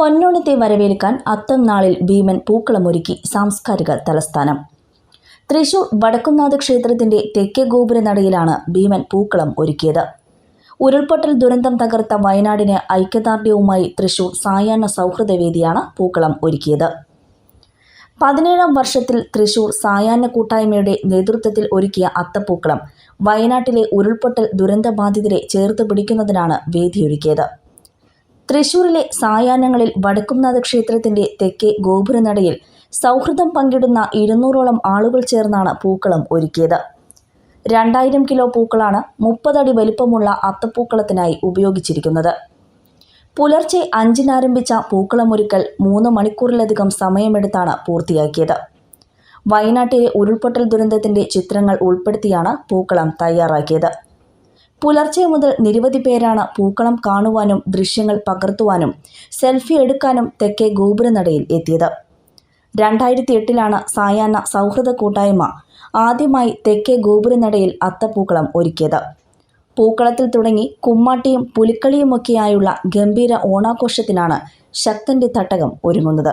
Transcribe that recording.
പൊന്നോണത്തെ വരവേൽക്കാൻ അത്തം നാളിൽ ഭീമൻ പൂക്കളമൊരുക്കി സാംസ്കാരിക തലസ്ഥാനം. തൃശൂർ വടക്കുംനാഥ ക്ഷേത്രത്തിന്റെ തെക്കേ ഗോപുരനടയിലാണ് ഭീമൻ പൂക്കളം ഒരുക്കിയത്. ഉരുൾപൊട്ടൽ ദുരന്തം തകർത്ത വയനാടിന് ഐക്യദാർഢ്യവുമായി തൃശൂർ സായാഹ്ന സൗഹൃദവേദിയാണ് പൂക്കളം ഒരുക്കിയത്. പതിനേഴാം വർഷത്തിൽ തൃശൂർ സായാഹ്ന കൂട്ടായ്മയുടെ നേതൃത്വത്തിൽ ഒരുക്കിയ അത്തപ്പൂക്കളം വയനാട്ടിലെ ഉരുൾപൊട്ടൽ ദുരന്തബാധിതരെ ചേർത്ത് പിടിക്കുന്നതിനാണ് വേദിയൊരുക്കിയത്. തൃശൂരിലെ സായാഹ്നങ്ങളിൽ വടക്കുംനാഥ ക്ഷേത്രത്തിന്റെ തെക്കേ ഗോപുരനടയിൽ സൗഹൃദം പങ്കിടുന്ന ഇരുന്നൂറോളം ആളുകൾ ചേർന്നാണ് പൂക്കളം ഒരുക്കിയത്. രണ്ടായിരം കിലോ പൂക്കളാണ് മുപ്പതടി വലിപ്പമുള്ള അത്തപ്പൂക്കളത്തിനായി ഉപയോഗിച്ചിരിക്കുന്നത്. പുലർച്ചെ അഞ്ചിനാരംഭിച്ച പൂക്കളമൊരുക്കൽ മൂന്ന് മണിക്കൂറിലധികം സമയമെടുത്താണ് പൂർത്തിയാക്കിയത്. വയനാട്ടിലെ ഉരുൾപൊട്ടൽ ദുരന്തത്തിന്റെ ചിത്രങ്ങൾ ഉൾപ്പെടുത്തിയാണ് പൂക്കളം തയ്യാറാക്കിയത്. പുലർച്ചെ മുതൽ നിരവധി പേരാണ് പൂക്കളം കാണുവാനും ദൃശ്യങ്ങൾ പകർത്തുവാനും സെൽഫി എടുക്കാനും തെക്കേ ഗോപുരനടയിൽ എത്തിയത്. രണ്ടായിരത്തി എട്ടിലാണ് സായാഹ്ന സൗഹൃദ കൂട്ടായ്മ ആദ്യമായി തെക്കേ ഗോപുരനടയിൽ അത്തപ്പൂക്കളം ഒരുക്കിയത്. പൂക്കളത്തിൽ തുടങ്ങി കുമ്മാട്ടിയും പുലിക്കളിയുമൊക്കെയായുള്ള ഗംഭീര ഓണാഘോഷത്തിനാണ് ശക്തന്റെ തട്ടകം ഒരുങ്ങുന്നത്.